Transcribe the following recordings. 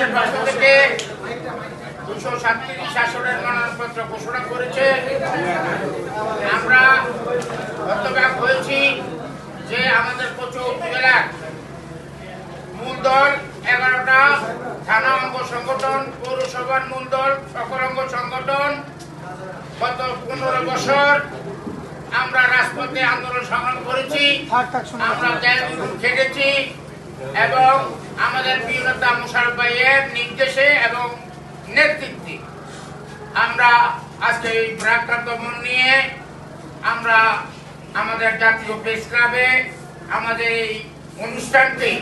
সরকারের পক্ষ থেকে দুশো সাতত্রিশ আসনের মনোনয়নপত্র ঘোষণা করেছে। আমরা হতবাক হয়েছি যে আমাদের প্রচুর উপজেলার মূল দল এগারোটা থানা অঙ্গ সংগঠন পৌরসভার মূল দল সকল অঙ্গ সংগঠন। গত পনেরো বছর আমরা রাজপথে আন্দোলন সংগ্রাম করেছি। আমরা খেটেছি। এবং আমাদের প্রিয়তা মুশারফ ভাইয়ের নির্দেশে এবং নেতৃত্বে আমরা আজকে এই প্রাক্রান্ত মন নিয়ে আমরা আমাদের জাতীয় প্রেস ক্লাবে আমাদের এই অনুষ্ঠানটি,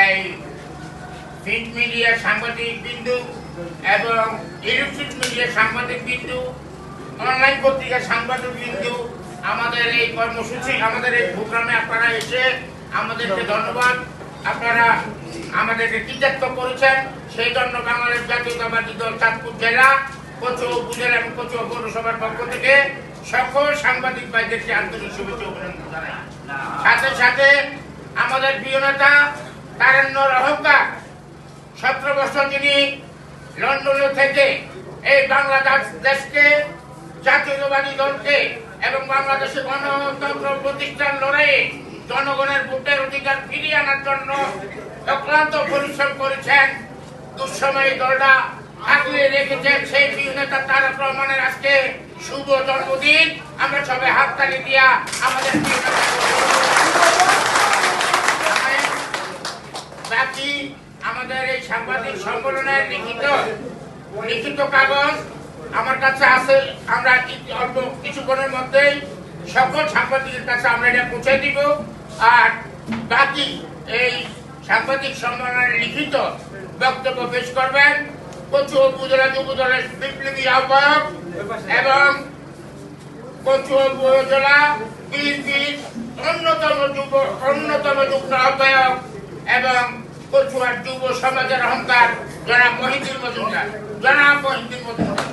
এই প্রিন্ট মিডিয়া সাংবাদিক বিন্দু এবং ইলেকট্রিক মিডিয়া সাংবাদিক বিন্দু, অনলাইন পত্রিকা সাংবাদিক বিন্দু, আমাদের এই কর্মসূচি, আমাদের এই প্রোগ্রামে আপনারা এসে আমাদেরকে ধন্যবাদ। আপনারা আমাদেরকে কৃতার্থ করেছেন? সেই জন্য বাংলাদেশ জাতীয়তাবাদী দল চাঁদপুর জেলা কচু উপজেলা এবং কচু পৌরসভার পক্ষ থেকে সকল সাংবাদিক ভাইদেরকে আন্তরিক শুভেচ্ছা অভিনন্দন জানাই। সাথে সাথে আমাদের প্রিয় নেতা তারেন্দ্র অহংকার সতেরো বছর তিনি লন্ডন থেকে এই বাংলাদেশ দেশকে, জাতীয়তাবাদী দলকে এবং বাংলাদেশের গণতন্ত্র প্রতিষ্ঠান লড়াইয়ে জনগণের ভোটের অধিকার ফিরিয়ে আনার জন্য অক্লান্ত পরিশ্রম করেছেন। দুঃসময় দলটা লিখিত কাগজ আমার কাছে আছে। আমরা অল্প কিছুক্ষণের মধ্যেই সকল সাংবাদিকের কাছে আমরা এটা পৌঁছে দিব। আর বাকি এই সাংবাদিক সম্মেলনের লিখিত বক্তব্য পেশ করবেন কচু উপজেলা যুব দলের বিপ্লবী আহ্বায়ক এবং কচু উপজেলা বিএনপির অন্যতম যুব, অন্যতম যুগ্ম আহ্বায়ক এবং কচুয়ার যুব সমাজের অহংকার। জনাব মহিদুল মজুমদার। জনাব মহিদুল মজুমদার।